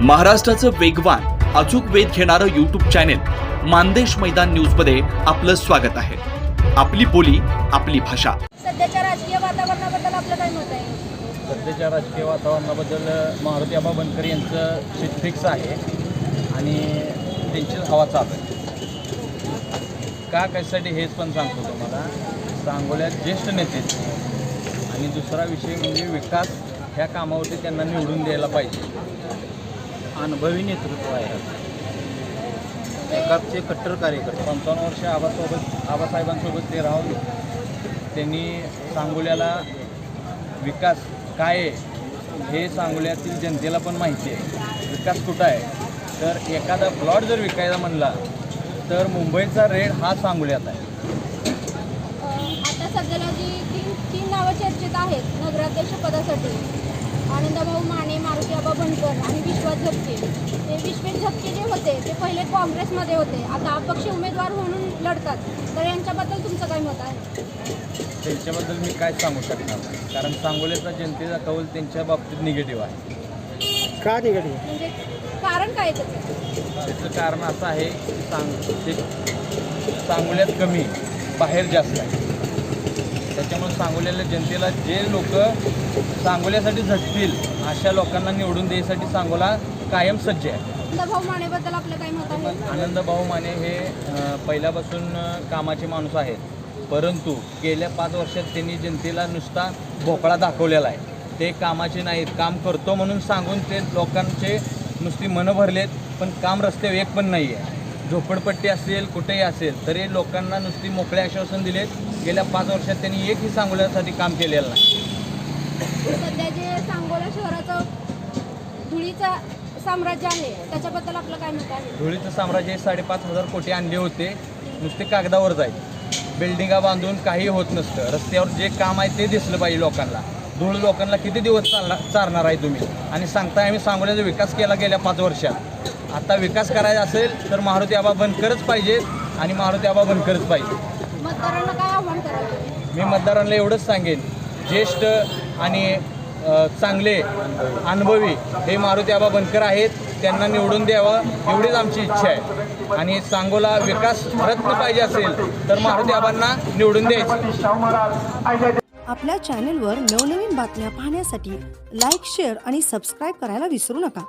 महाराष्ट्राचं वेगवान अचूक वेध घेणारं युट्यूब चॅनेल मानदेश मैदान न्यूजमध्ये आपलं स्वागत आहे. आपली बोली आपली भाषा. सध्याच्या राजकीय वातावरणाबद्दल आपलं काय मत आहे? सध्याच्या राजकीय वातावरणाबद्दल मारुती आबा बनकर यांचं सीट फिक्स आहे आणि त्यांचीच हवा चालू आहे. का कशासाठी हेच पण सांगतो तुम्हाला. सांगोल्यात ज्येष्ठ नेते. आणि दुसरा विषय म्हणजे विकास ह्या कामावरती त्यांना निवडून द्यायला पाहिजे. अनुभवी नेतृत्व आहे. एकाचे कट्टर कार्यकर्ते. पंचावन्न वर्ष आबासोबत आबासाहेबांसोबत ते राहून त्यांनी सांगोल्याला विकास काय आहे हे सांगोल्यातील जनतेला पण माहिती आहे. विकास कुठं आहे? तर एखादा प्लॉट जर विकायला म्हणला तर मुंबईचा रेड हा सांगोल्यात आहे. आता सध्याला जी तीन तीन नावं चर्चेत आहेत नगराध्यक्ष पदासाठी. आनंदभाऊ माने आबा बनकर आणि विश्वास झपके. ते विश्वेश झपके जे होते ते पहिले काँग्रेसमध्ये होते. आता अपक्ष उमेदवार म्हणून लढतात. तर यांच्याबद्दल तुमचं काय मत आहे? त्यांच्याबद्दल मी काय सांगू शकणार नाही. कारण सांगोल्याचा जनतेचा कौल त्यांच्या बाबतीत निगेटिव्ह आहे. का निगेटिव्ह म्हणजे कारण काय आहे त्याचं? त्याचं कारण असं आहे की सांग ते सांगोल्यात कमी बाहेर जास्त आहे. त्याच्यामुळे सांगोल्याला जनतेला जे लोक सांगोल्यासाठी झटतील अशा लोकांना निवडून द्यायसाठी सांगोला कायम सज्ज आहे. आनंदभाऊ मानेबद्दल आपलं काय मत आहे? आनंद भाऊ माने हे अ, पहिल्यापासून अ, कामाचे माणूस आहेत. परंतु गेल्या पाच वर्षात त्यांनी जनतेला नुसता भोपळा दाखवलेला आहे. ते कामाचे नाहीत काम करतो म्हणून सांगून ते लोकांचे नुसती मनं भरलेत पण काम रस्त्यावर एक पण नाही आहे झोपडपट्टी असेल कुठेही असेल तरी लोकांना नुसती मोकळे आश्वासन दिलेत गेल्या पाच वर्षात त्यांनी एकही सांगोल्यासाठी काम केलेलं नाही. सध्या जे सांगोला शहराचं धुळीचं साम्राज्य आहे त्याच्याबद्दल आपलं काय मत आहे? धुळीचं साम्राज्य हे साडेपाच हजार कोटी आणले होते. नुसते कागदावर जाईल. बिल्डिंगा बांधून काही होत नसतं. रस्त्यावर जे काम आहे ते दिसलं पाहिजे लोकांना. धूळ लोकांना किती दिवस चालणार चालणार आहे तुम्ही? आणि सांगताय आम्ही सांगोल्याचा विकास केला गेल्या पाच वर्षात. आता विकास करायचा असेल तर मारुती आबा बनकरच पाहिजे आणि मारुती आबा बनकरच पाहिजे. मतदारांना काय आव्हान कराल तुम्ही? मी मतदारांना एवढंच सांगेन ज्येष्ठ आणि अ, चांगले अनुभवी हे मारुती आबा बनकर आहेत त्यांना निवडून द्यावं एवढीच आमची इच्छा आहे. आणि सांगोला विकास रत्न पाहिजे असेल तर मारुती आबांना निवडून द्यायचं. आपल्या चॅनेलवर नवनवीन बातम्या पाहण्यासाठी लाईक शेअर आणि सबस्क्राईब करायला विसरू नका.